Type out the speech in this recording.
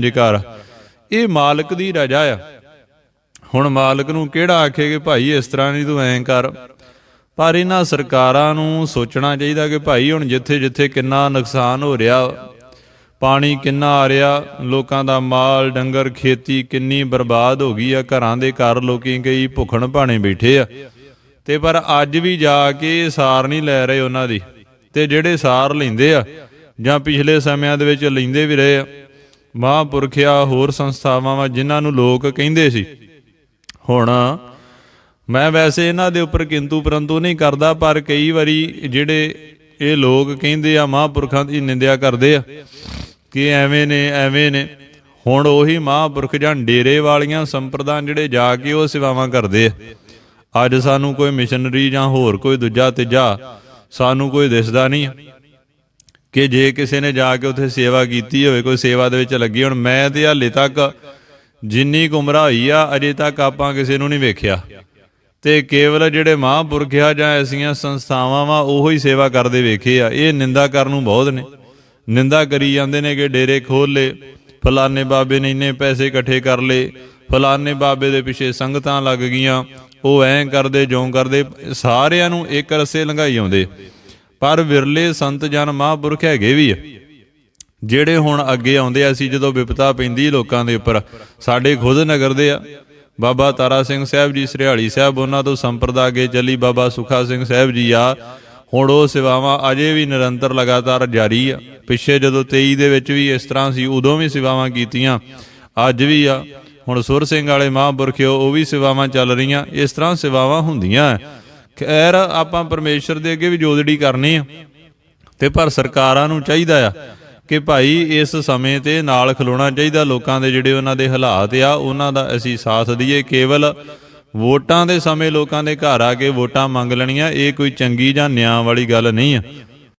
ਜੇਕਾਰ। ਇਹ ਮਾਲਕ ਦੀ ਰਜਾ ਆ। ਹੁਣ ਮਾਲਕ ਨੂੰ ਕਿਹੜਾ ਆਖੇ ਕਿ ਭਾਈ ਇਸ ਤਰ੍ਹਾਂ ਨਹੀਂ ਤੂੰ ਐਂ ਕਰ। ਪਰ ਇਹਨਾਂ ਸਰਕਾਰਾਂ ਨੂੰ ਸੋਚਣਾ ਚਾਹੀਦਾ ਕਿ ਭਾਈ ਹੁਣ ਜਿੱਥੇ ਜਿੱਥੇ ਕਿੰਨਾ ਨੁਕਸਾਨ ਹੋ ਰਿਹਾ, ਪਾਣੀ ਕਿੰਨਾ ਆ ਰਿਹਾ, ਲੋਕਾਂ ਦਾ ਮਾਲ, ਡੰਗਰ, ਖੇਤੀ ਕਿੰਨੀ ਬਰਬਾਦ ਹੋ ਗਈ ਆ, ਘਰਾਂ ਦੇ ਘਰ ਲੋਕੀ ਕਈ ਭੁੱਖਣ ਭਾਣੇ ਬੈਠੇ ਆ। ਤੇ ਪਰ ਅੱਜ ਵੀ ਜਾ ਕੇ ਸਾਰ ਨਹੀਂ ਲੈ ਰਹੇ ਉਹਨਾਂ ਦੀ। ਤੇ ਜਿਹੜੇ ਸਾਰ ਲੈਂਦੇ ਆ ਜਾਂ ਪਿਛਲੇ ਸਮਿਆਂ ਦੇ ਵਿੱਚ ਲੈਂਦੇ ਵੀ ਰਹੇ ਆ ਮਹਾਂਪੁਰਖਿਆ ਹੋਰ ਸੰਸਥਾਵਾਂ ਵਾ ਜਿਨ੍ਹਾਂ ਨੂੰ ਲੋਕ ਕਹਿੰਦੇ ਸੀ। ਹੁਣ ਮੈਂ ਵੈਸੇ ਇਹਨਾਂ ਦੇ ਉੱਪਰ ਕਿੰਤੂ ਪਰੰਤੂ ਨਹੀਂ ਕਰਦਾ, ਪਰ ਕਈ ਵਾਰੀ ਜਿਹੜੇ ਇਹ ਲੋਕ ਕਹਿੰਦੇ ਆ, ਮਹਾਂਪੁਰਖਾਂ ਦੀ ਨਿੰਦਿਆ ਕਰਦੇ ਆ ਕਿ ਐਵੇਂ ਨੇ ਐਵੇਂ ਨੇ। ਹੁਣ ਉਹੀ ਮਹਾਂਪੁਰਖ ਜਾਂ ਡੇਰੇ ਵਾਲੀਆਂ ਸੰਪਰਦਾਨ ਜਿਹੜੇ ਜਾ ਕੇ ਉਹ ਸੇਵਾਵਾਂ ਕਰਦੇ ਆ। ਅੱਜ ਸਾਨੂੰ ਕੋਈ ਮਿਸ਼ਨਰੀ ਜਾਂ ਹੋਰ ਕੋਈ ਦੂਜਾ ਤੀਜਾ ਸਾਨੂੰ ਕੋਈ ਦਿਸਦਾ ਨਹੀਂ ਕਿ ਜੇ ਕਿਸੇ ਨੇ ਜਾ ਕੇ ਉੱਥੇ ਸੇਵਾ ਕੀਤੀ ਹੋਵੇ, ਕੋਈ ਸੇਵਾ ਦੇ ਵਿੱਚ ਲੱਗੀ, ਹੁਣ ਮੈਂ ਤੇ ਹਾਲੇ ਤੱਕ ਜਿੰਨੀ ਕੁ ਉਮਰ ਹੋਈ ਆ, ਅਜੇ ਤੱਕ ਆਪਾਂ ਕਿਸੇ ਨੂੰ ਨਹੀਂ ਵੇਖਿਆ। ਤੇ ਕੇਵਲ ਜਿਹੜੇ ਮਹਾਂਪੁਰਖ ਆ ਜਾਂ ਐਸੀਆਂ ਸੰਸਥਾਵਾਂ ਵਾ, ਉਹੋ ਹੀ ਸੇਵਾ ਕਰਦੇ ਵੇਖੇ ਆ। ਇਹ ਨਿੰਦਾ ਕਰਨ ਨੂੰ ਬਹੁਤ ਨੇ। ਨਿੰਦਾ ਕਰੀ ਜਾਂਦੇ ਨੇ ਕਿ ਡੇਰੇ ਖੋਲ ਲੇ, ਫਲਾਣੇ ਬਾਬੇ ਨੇ ਇੰਨੇ ਪੈਸੇ ਇਕੱਠੇ ਕਰ ਲਏ, ਫਲਾਣੇ ਬਾਬੇ ਦੇ ਪਿੱਛੇ ਸੰਗਤਾਂ ਲੱਗ ਗਈਆਂ, ਉਹ ਐਂ ਕਰਦੇ ਜਿਉਂ ਕਰਦੇ, ਸਾਰਿਆਂ ਨੂੰ ਇੱਕ ਰਸੇ ਲੰਘਾਈ ਆਉਂਦੇ। ਪਰ ਵਿਰਲੇ ਸੰਤ ਜਨ ਮਹਾਂਪੁਰਖ ਹੈਗੇ ਵੀ ਆ। ਜਿਹੜੇ ਹੁਣ ਅੱਗੇ ਆਉਂਦੇ ਆ, ਅਸੀਂ ਜਦੋਂ ਵਿਪਤਾ ਪੈਂਦੀ ਲੋਕਾਂ ਦੇ ਉੱਪਰ, ਸਾਡੇ ਖੁਦ ਨਗਰ ਦੇ ਆ। ਬਾਬਾ ਤਾਰਾ ਸਿੰਘ ਸਾਹਿਬ ਜੀ, ਸਰਿਆਲੀ ਸਾਹਿਬ, ਉਹਨਾਂ ਤੋਂ ਸੰਪਰਦਾ ਅੱਗੇ ਚੱਲੀ ਬਾਬਾ ਸੁਖਾ ਸਿੰਘ ਸਾਹਿਬ ਜੀ ਆ। ਹੁਣ ਉਹ ਸੇਵਾਵਾਂ ਅਜੇ ਵੀ ਨਿਰੰਤਰ ਲਗਾਤਾਰ ਜਾਰੀ ਆ। ਪਿੱਛੇ ਜਦੋਂ 23 ਦੇ ਵਿੱਚ ਵੀ ਇਸ ਤਰ੍ਹਾਂ ਸੀ, ਉਦੋਂ ਵੀ ਸੇਵਾਵਾਂ ਕੀਤੀਆਂ, ਅੱਜ ਵੀ ਆ। ਹੁਣ ਸੁਰ ਸਿੰਘ ਵਾਲੇ ਮਹਾਂਪੁਰਖਿਓ, ਉਹ ਵੀ ਸੇਵਾਵਾਂ ਚੱਲ ਰਹੀਆਂ। ਇਸ ਤਰ੍ਹਾਂ ਸੇਵਾਵਾਂ ਹੁੰਦੀਆਂ ਖੈਰ, ਆਪਾਂ ਪਰਮੇਸ਼ਰ ਦੇ ਅੱਗੇ ਵੀ ਜੋਦੜੀ ਕਰਨੀ ਆ। ਤੇ ਪਰ ਸਰਕਾਰਾਂ ਨੂੰ ਚਾਹੀਦਾ ਆ ਕਿ ਭਾਈ ਇਸ ਸਮੇਂ ਤੇ ਨਾਲ ਖਲੋਣਾ ਚਾਹੀਦਾ। ਲੋਕਾਂ ਦੇ ਜਿਹੜੇ ਉਹਨਾਂ ਦੇ ਹਾਲਾਤ ਆ, ਉਹਨਾਂ ਦਾ ਅਸੀਂ ਸਾਥ ਦਈਏ। ਕੇਵਲ ਵੋਟਾਂ ਦੇ ਸਮੇਂ ਲੋਕਾਂ ਦੇ ਘਰ ਆ ਕੇ ਵੋਟਾਂ ਮੰਗ ਲੈਣੀਆਂ, ਇਹ ਕੋਈ ਚੰਗੀ ਜਾਂ ਨਿਆਂ ਵਾਲੀ ਗੱਲ ਨਹੀਂ ਆ।